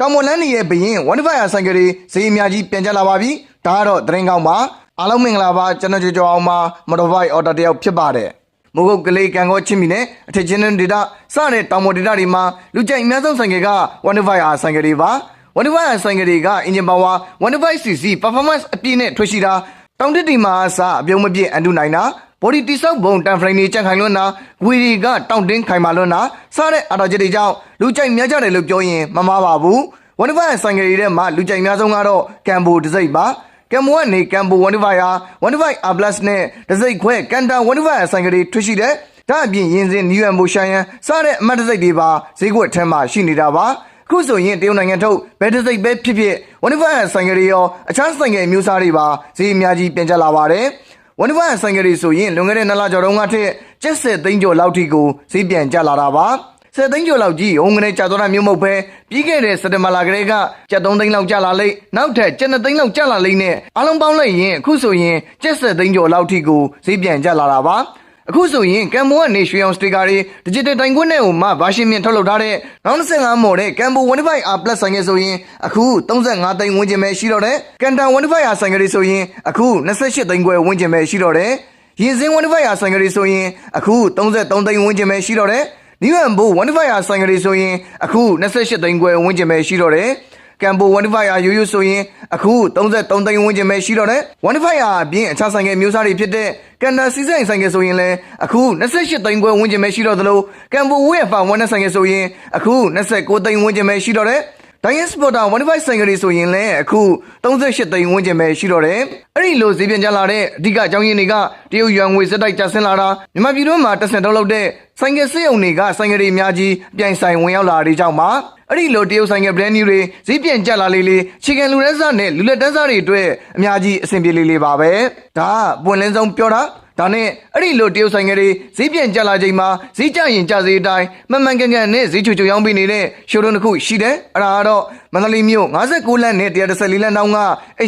တောင်မွန်လန်းနေရဲ့ဘရင်ဝမ်ဖိုင်ယာဆိုင်ကလေးဈေးအများကြီးပြန်ကျလာပါပြီဒါကတော့သတင်းကောင်းပါအားလုံးမင်္ဂလာပါကျွန်တော်ကြိုကြောအောင်ပါမတော်ဘိုက်အော်တာတယောက်ဖြစ်ပါတယ်မိုးကုတ်ကလေးကံကောချင်းမီနဲ့အထက်ချင်းဒေတာစတဲ့တောင်မွန်ဒေတာတွေမှာလူကြိုက်အများဆုံးဆိုင်ကကဝမ်ဖိုင်ယာဆိုင်ကလေးပါဝမ်ဖိုင်ယာဆိုင်ကလေးကအင်ဂျင်ပါဝါ 15cc performance အပြည့်နဲ့ထွက်ရှိတာတောင်တက်တီမှာအစအပြုံးမပြည့်အန်တူနိုင်တာ body တိဆောက်ဘုံတန်ဖရိန်ကြီးကြက်ခိုင်လွန်းတာဝီရီကတောင့်တင်းခိုင်မာလွန်းတာစတဲ့အာတော်ချက်တွေကြောင့်လူကြိုက်များကြတယ်လို့ပြောရင်မမှားပါဘူးဝန်ဒီဖိုင်ဆိုင်ကလေးထဲမှာလူကြိုက်များဆုံးကတော့ကမ်ဘိုတစ်စိတ်ပါကမ်ဘိုကနေကမ်ဘိုဝန်ဒီဖိုင်ဟာဝန်ဒီဖိုင်အပလတ်နဲ့တစ်စိတ်ခွဲကန်တာဝန်ဒီဖိုင်ဆိုင်ကလေးထွက်ရှိတယ်ဒါအပြင်ရင်စင်နျူအမ်မိုရှိုင်းယန်စတဲ့အမတ်တစ်စိတ်တွေပါဈေးကွက်ထဲမှာရှိနေတာပါအခုဆိုရင်တရုတ်နိုင်ငံထုတ်ဘယ်တစ်စိတ်ပဲဖြစ်ဖြစ်ဝန်ဒီဖိုင်ဆိုင်ကလေးရောအခြားဆိုင်ကယ်မျိုးစားတွေပါဈေးအများကြီးပြန်ကျလာပါတယ် ဝန်ဒီဖိုင်ဆိုင်ကလေးဆိုရင်လွန်ခဲ့တဲ့နှစ်လကျော်တုန်းကထက်ကျက်ဆက်သိန်းကျော်လောက်ထိကိုဈေးပြန်ကျလာတာပါဆယ်သိန်းကျော်လောက်ကြီးုံငနေကြာတော့တာမျိုးမဟုတ်ပဲပြီးခဲ့တဲ့စက်တဘာလကလေးကကျပ်3သိန်းလောက်ကျလာလိမ့်နောက်ထပ်ကျပ်2သိန်းလောက်ကျလာလိမ့်နဲ့အလုံးပေါင်းလိုက်ရင်အခုဆိုရင်ကျပ်7သိန်းကျော်လောက်ထိကိုဈေးပြန်ကျလာတာပါ အခုဆိုရင်ကမ်ဘိုကနေရွှေအောင်စတီကာတွေ digital တိုင်ခွန်းနဲ့ဟိုမှဗာရှင်မြင့်ထုတ်လုပ်ထားတဲ့နောက်25မော်တဲ့ကမ်ဘို 15R Plus ဆိုင်ငယ်ဆိုရင်အခု35သိန်းဝန်းကျင်ပဲရှိတော့တယ်ကန်တန် 15R ဆိုင်ငယ်တွေဆိုရင်အခု28သိန်းခွဲဝန်းကျင်ပဲရှိတော့တယ်ရင်စင်း 15R ဆိုင်ငယ်တွေဆိုရင်အခု33သိန်းဝန်းကျင်ပဲရှိတော့တယ်နီဝမ်ဘို 15R ဆိုင်ငယ်တွေဆိုရင်အခု28သိန်းခွဲဝန်းကျင်ပဲရှိတော့တယ် ကမ်ဘို15ရာရိုးရိုးဆိုရင်အခု33သိန်းဝန်းကျင်ပဲရှိတော့တယ်15ရာအပြင်အခြားဆိုင်ကယ်မျိုးစားတွေဖြစ်တဲ့ကန်နာစီဆိုင်ဆိုင်ကယ်ဆိုရင်လည်းအခု28သိန်းခွဲဝန်းကျင်ပဲရှိတော့သလိုကမ်ဘိုဝေးဖာဝန်နဲ့ဆိုင်ကယ်ဆိုရင်အခု29သိန်းဝန်းကျင်ပဲရှိတော့တယ် ဒိုင်းယက်စပေါ်တာ15ဆိုင်ကလေးဆိုရင်လည်းအခု38သိန်းဝန်းကျင်ပဲရှိတော့တယ်။အဲ့ဒီလိုဈေးပြန်ကျလာတဲ့အဓိကအကြောင်းရင်းတွေကတရုတ်ယွမ်ငွေစက်တိုက်ကျဆင်းလာတာမြန်မာပြည်တွင်းမှာတက်ဆင်ထုတ်လုပ်တဲ့ဆိုင်ကယ်စစ်အုံတွေကဆိုင်ကယ်တွေအများကြီးအပြိုင်ဆိုင်ဝင်ရောက်လာတဲ့ကြောင့်ပါအဲ့ဒီလိုတရုတ်ဆိုင်က brand new တွေဈေးပြန်ကျလာလေးလေးချီကန်လူရက်စားနဲ့လူလက်တန်းစားတွေအတွက်အများကြီးအဆင်ပြေလေးလေးပါပဲဒါကပွင့်လင်းဆုံးပြောတာ ဒါနဲ့အဲ့ဒီလိုတရုတ်ဆိုင်ကလေးဈေးပြန်ကျလာချိန်မှာဈေးကျရင်ကျဈေးအတိုင်းမမှန်ကန်ကန်နဲ့ဈေးချူချူရောင်းပေးနေတဲ့ရှိုးရုံတစ်ခုရှိတယ်အဲ့ဒါကတော့မန္တလေးမြို့59လမ်းနဲ့114လမ်းတောင်းက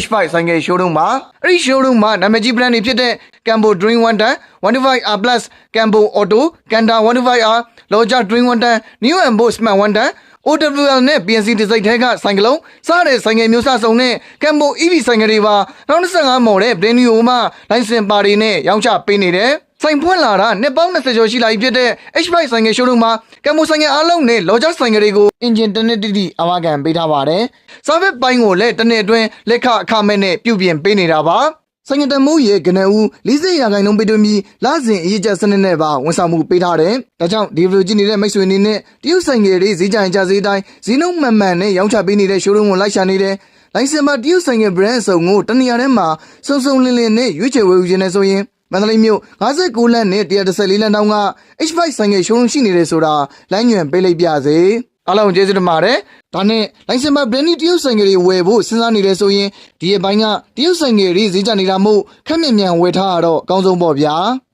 H5 ဆိုင်ကရှိုးရုံမှာအဲ့ဒီရှိုးရုံမှာနာမည်ကြီး brand တွေဖြစ်တဲ့ Cambo Dream One Tan 125R Plus Cambo Auto Kanda 125R Loja Dream One Tan New Ambo Smart One Tan OWL နဲ့ PNC ဒီဇိုက်ထဲကဆိုင်ကလုံးစားတဲ့ဆိုင်ငယ်မျိုးစားစုံနဲ့ကမ်ဘို EV ဆိုင်ငယ်တွေပါနောက်25မော်တဲ့ brand new မှာလိုင်စင်ပါတွေနဲ့ရောင်းချပေးနေတယ်ဆိုင်ဖွင့်လာတာနှစ်ပေါင်း20ကျော်ရှိလာပြီဖြစ်တဲ့ H5 ဆိုင်ငယ်ရှိုးရုံမှာကမ်ဘိုဆိုင်ငယ်အားလုံးနဲ့လော်ဂျာဆိုင်ငယ်တွေကိုအင်ဂျင်တစ်နှစ်တိတိအဝခံပေးထားပါတယ်။စာဗစ်ပိုင်းကိုလည်းတစ်နှစ်အတွင်းလက်ခအခမဲ့နဲ့ပြုပြင်ပေးနေတာပါ။ ဆိုင်ငတမိုးရဲ့ကနဦး40ရာခိုင်နှုန်းပေးသွင်းပြီးလစဉ်အရေးကြစနစ်နဲ့ပါဝန်ဆောင်မှုပေးထားတယ်။ဒါကြောင့်ဒီဗီဒီယိုကြည့်နေတဲ့မိတ်ဆွေအနေနဲ့တရုတ်ဆိုင်ငယ်တွေဈေးကြိုင်ကြဈေးတိုင်းဈေးနှုန်းမှန်မှန်နဲ့ရောင်းချပေးနေတဲ့ showroom ကိုလိုက်ရှာနေတယ်။လိုင်စင်မှာတရုတ်ဆိုင်ငယ် brand အစုံကိုတနေရာထဲမှာစုံစုံလင်းလင်းနဲ့ရွေးချယ်ဝယ်ယူခြင်းနဲ့ဆိုရင်မန္တလေးမြို့59လမ်းနဲ့114လမ်းတောင်းက H5 ဆိုင်ငယ် showroom ရှိနေတယ်ဆိုတာလိုင်းညွန်ပေးလိုက်ပြစေ။ အားလုံးကျေးဇူးတင်ပါတယ်။ဒါနဲ့လိုင်စင်မှာ brand new တရုတ်ဆိုင်ငယ်တွေဝယ်ဖို့စဉ်းစားနေတယ်ဆိုရင်ဒီအပိုင်းကတရုတ်ဆိုင်ငယ်တွေဈေးကျနေတာမို့ခက်မြင်မြန်ဝယ်ထားရတော့အကောင်းဆုံးပေါ့ဗျာ။